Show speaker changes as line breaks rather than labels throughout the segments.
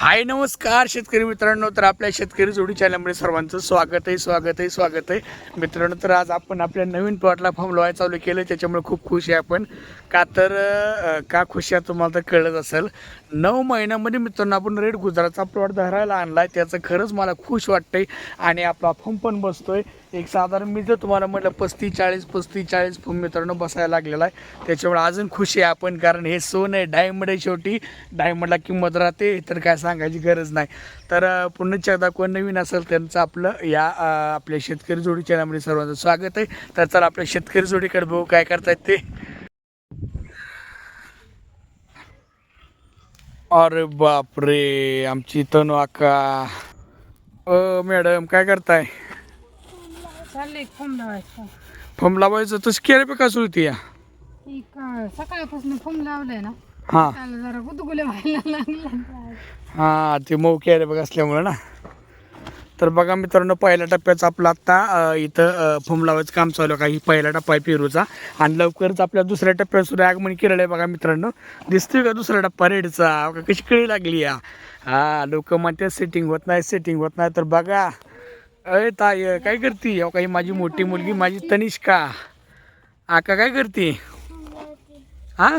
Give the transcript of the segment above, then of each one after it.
हाय नमस्कार शेतकरी मित्रांनो. तर आपल्या शेतकरी जोडी चॅनलमध्ये सर्वांचं स्वागत आहे स्वागत आहे स्वागत आहे. मित्रांनो तर आज आपण आपल्या नवीन प्लॉटला फॉर्म लावायला चालू केलं त्याच्यामुळे खूप खुश आहे आपण. का तर का खुश आहे तुम्हाला तर कळत असेल. नऊ महिन्यामध्ये मित्रांनो आपण रेड गुजरातचा प्लॉट धरायला आणला आहे त्याचं खरंच मला खुश वाटतंय आणि आपला फॉर्म पण बसतोय. एक साधारण मी जर तुम्हाला म्हटलं पस्तीस चाळीस पस्तीस चाळीस मित्रांनो बसायला लागलेला आहे. त्याच्यामुळे अजून खुशी आहे आपण कारण हे सोन आहे डायमंड आहे शेवटी. डायमंडला किंमत राहते तर काय सांगायची गरज नाही. तर पुन्हा एकदा कोण नवीन असेल त्यांचं आपलं या आपल्या शेतकरी जोडी चॅनलमध्ये सर्वांचं स्वागत आहे. तर चला आपल्या शेतकरी जोडीकडे बघू काय करतायत ते. अरे बापरे आमची तनु अक्का. अ मॅडम काय करताय?
चाललंय फोन लावायचं.
फॉर्म लावायचं तसं केलं पे कसं होती या.
ही का सकाळपासून फोन लावलाय ना
हां.
त्याला जरा गुदगुले व्हायला लागले.
हां ते मऊ केलं बघ असल्यामुळं ना. तर बघा मित्रांनो पहिल्या टप्प्याचं आपलं आत्ता इथं फॉर्म लावायचं काम चालू आहे. काही पहिला टप्पा आहे पेरूचा. आणि लवकरच आपल्या दुसऱ्या टप्प्यात सुद्धा आगमन केलेलं आहे बघा मित्रांनो. दिसतोय का दुसरा टप्पा रेडचा? कशी कळी लागली या? हा लोक म्हणतात सेटिंग होत नाही सेटिंग होत नाही. तर बघा अय ताय काय करते? अहो काही माझी मोठी मुलगी माझी तनिष्का. आका काय करते? हा?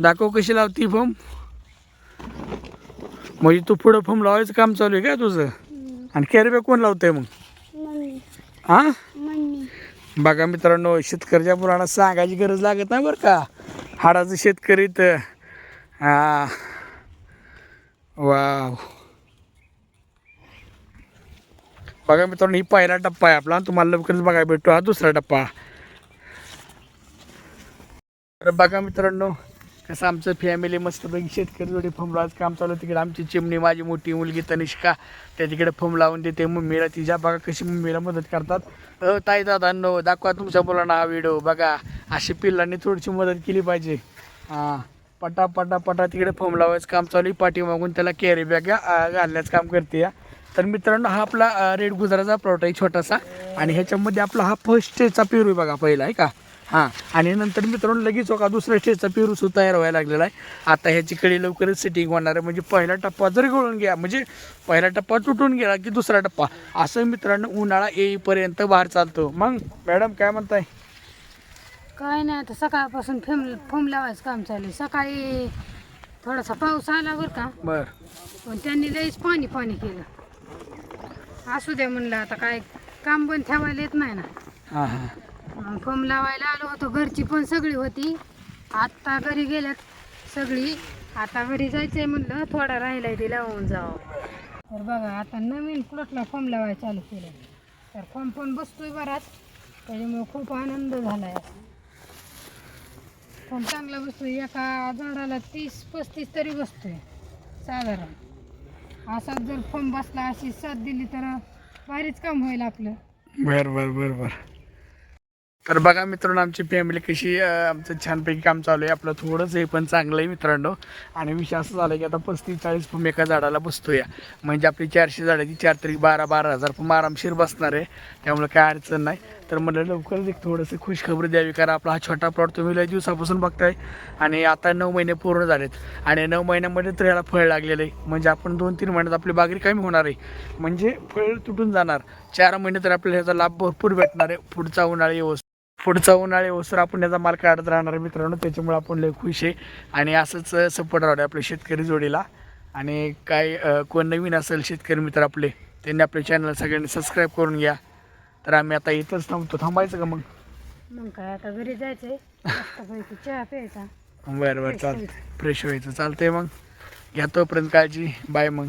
दाखव कशी लावती फॉर्म? म्हणजे तू पुढं फॉर्म लावायचं काम चालू आहे का तुझं? आणि कॅरेबॅग कोण लावतंय मग? हा? बघा मित्रांनो शेतकऱ्याच्या पुराणात सांगायची गरज लागत नाही बरं का. हाडाचं शेतकरी तर हा बघा मित्रांनो ही पहिला टप्पा आहे आपला. तुम्हाला लवकरच बघायला भेटतो हा दुसरा टप्पा. तर बघा मित्रांनो कसं आमचं फॅमिली मस्तपैकी शेतकरी जोडी फम लावायचं काम चालू आहे. तिकडे. आमची चिमणी माझी मोठी मुलगी तनिष्का त्या तिकडे फॉर्म लावून देते. मम्मीला तिच्या बघा कशी मम्मीला मदत करतात. अ ताई दादांनो दाखवा तुमच्या मुलांना हा व्हिडिओ बघा अशी पिल्लांनी थोडीशी मदत केली पाहिजे. हां पटा पटा पटा तिकडे फम लावायचं काम चालू आहे. पाठीमागून त्याला कॅरी बॅग घालण्याचं काम करते या. तर मित्रांनो हा आपला रेड गुजराचा प्लॉट आहे छोटासा. आणि ह्याच्यामध्ये आपला हा फर्स्ट स्टेजचा पेरू आहे बघा पहिला आहे का? हां. आणि नंतर मित्रांनो लगेच बघा दुसऱ्या स्टेजचा पेरू सुद्धा तयार व्हायला लागलेला आहे. आता ह्याची कडे लवकरच सेटिंग होणार आहे. म्हणजे पहिला टप्पा जर गळून घ्या म्हणजे पहिला टप्पा तुटून गेला की दुसरा टप्पा. असं मित्रांनो उन्हाळा येईपर्यंत बाहेर चालतो. मग मॅडम काय म्हणताय?
काय नाही आता सकाळपासून फेम फोम लावायचं काम चालू सकाळी थोडासा पाऊस आला बरं का.
बर.
पण त्यांनी लईच पाणी पाणी केलं. असू द्या म्हणलं आता काय काम पण ठेवायला येत नाही ना.
हां हां.
मग फोम लावायला आलो होतो घरची पण सगळी होती. आत्ता घरी गेल्यात सगळी. आता घरी जायचंय म्हणलं थोडा राहिलाय ते लावून जावं. तर बघा आता नवीन प्लॉटला फॉर्म लावायला चालू केलं तर फॉर्म पण बसतोय बराच. त्याच्यामुळे खूप आनंद झालाय. फॉर्म चांगला बसतोय. एका झाडाला तीस पस्तीस तरी बसतोय साधारण. असाच जर फॉर्म बसला अशी साथ दिली तर भारीच काम होईल आपलं.
बर बर बर बर. तर बघा मित्रांनो आमची फॅमिली कशी आमचं छानपैकी काम चालू आहे. आपलं थोडंच हे पण चांगलं आहे मित्रांनो. आणि विषय असं झालं की आता पस्तीस चाळीस फुम एका झाडाला बसतोय. म्हणजे आपली चारशे झाडाची चार तरी बारा बारा हजार फुम आरामशीर बसणार आहे. त्यामुळे काय अडचण नाही. तर म्हणलं लवकरच एक थोडंसं खुशखबरी द्यावी कारण आपला हा छोटा प्लॉट तुम्ही लय दिवसापासून बघताय. आणि आता नऊ महिने पूर्ण झालेत. आणि नऊ महिन्यामध्ये तर याला फळ लागलेलं आहे. म्हणजे आपण दोन तीन महिन्यात आपली बागरी कमी होणार आहे. म्हणजे फळ तुटून जाणार. चार महिने तर आपल्याला ह्याचा लाभ भरपूर भेटणार आहे. पुढचा उन्हाळी व्यवस्थित पुढचा उन्हाळी ओसर आपण याचा माल काढत राहणार आहे मित्रांनो. त्याच्यामुळे आपण लय खुश आहे. आणि असंच सपोर्ट राहू दे आपल्या शेतकरी जोडीला. आणि काय कोण नवीन असेल शेतकरी मित्र आपले त्यांनी आपल्या चॅनल सगळ्यांनी सबस्क्राईब करून घ्या. तर आम्ही आता इथंच थांबतो. थांबायचं का मग?
मग काय आता घरी जायचंय. मस्तपैकी चहा प्यायचा.
बरं बरं चालतंय. फ्रेश व्हायचं. चालतंय मग. घ्या तोपर्यंत काळजी. बाय मग.